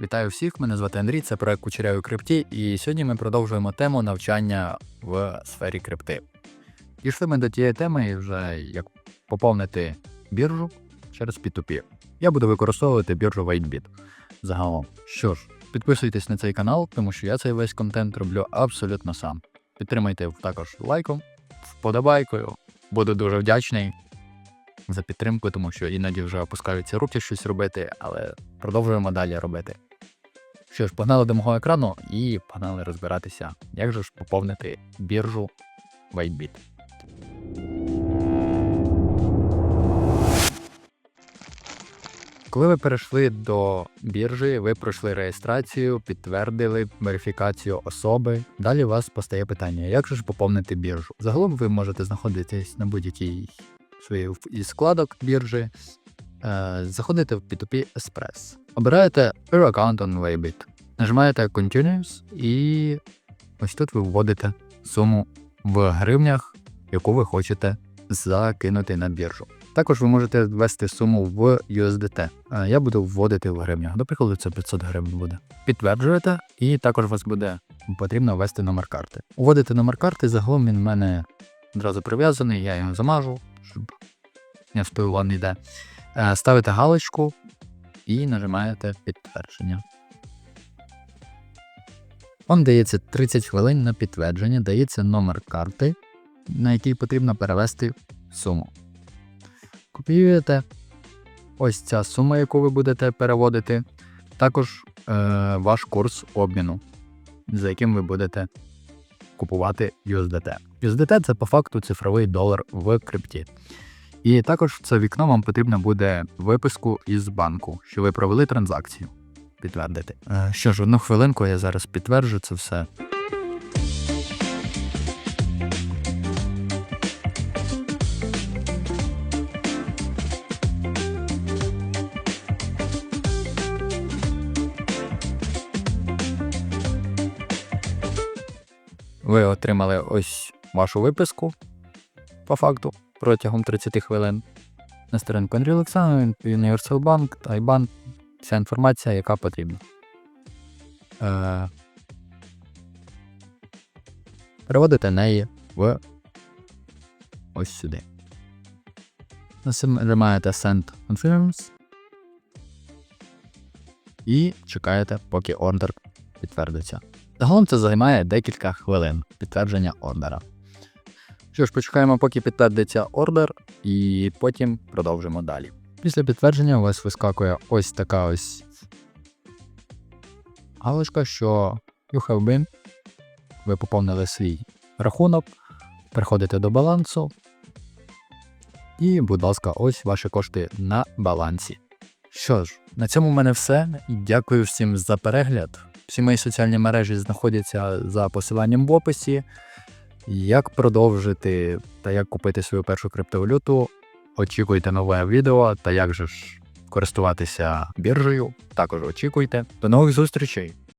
Вітаю всіх! Мене звати Андрій, це проект Кучеряві крипті, і сьогодні ми продовжуємо тему навчання в сфері крипти. Дійшли ми до тієї теми, вже як поповнити біржу через P2P. Я буду використовувати біржу WaitBit загалом. Що ж, підписуйтесь на цей канал, тому що я цей весь контент роблю абсолютно сам. Підтримайте також лайком, вподобайкою. Буду дуже вдячний за підтримку, тому що іноді вже опускаються руки щось робити, але продовжуємо далі робити. Що ж, погнали до мого екрану і погнали розбиратися, як же ж поповнити біржу WhiteBit. Коли ви перейшли до біржі, ви пройшли реєстрацію, підтвердили верифікацію особи. Далі у вас постає питання, як же ж поповнити біржу? Загалом ви можете знаходитись на будь-якій своїй складок біржі, е, заходите в P2P Express. Обираєте Per Account on Waybit. Нажимаєте Continuous і ось тут ви вводите суму в гривнях, яку ви хочете закинути на біржу. Також ви можете ввести суму в USDT. Я буду вводити в гривнях. До прикладу, це 500 гривень буде. Підтверджуєте, і також вас буде потрібно ввести номер карти. Вводите номер карти, загалом він в мене одразу прив'язаний, я його замажу, щоб не впливав ніде. Е, Ставите галочку і нажимаєте підтвердження. Вам дається 30 хвилин на підтвердження, дається номер карти, на який потрібно перевести суму. Копіюєте ось ця сума, яку ви будете переводити, також е, ваш курс обміну, за яким ви будете купувати USDT. USDT це по факту цифровий долар в крипті. І також в це вікно вам потрібно буде виписку із банку, що ви провели транзакцію. Підтвердити. Е, Що ж, одну хвилинку я зараз підтверджу це все. Ви отримали ось вашу виписку по факту протягом 30 хвилин. На сторінку Unreal Exam, Universal Bank, IBAN, вся інформація, яка потрібна. Е, переводите неї в ось сюди. Нажимаєте Send Confirms і чекаєте, поки ордер підтвердиться. Загалом це займає декілька хвилин підтвердження ордера. Що ж, почекаємо, поки підтвердиться ордер, і потім продовжимо далі. Після підтвердження у вас вискакує ось така ось галочка, що you have been. Ви поповнили свій рахунок, переходите до балансу. І, будь ласка, ось ваші кошти на балансі. Що ж, на цьому в мене все. Дякую всім за перегляд. Всі мої соціальні мережі знаходяться за посиланням в описі. Як продовжити та як купити свою першу криптовалюту, очікуйте нове відео та як же ж користуватися біржею. Також очікуйте. До нових зустрічей!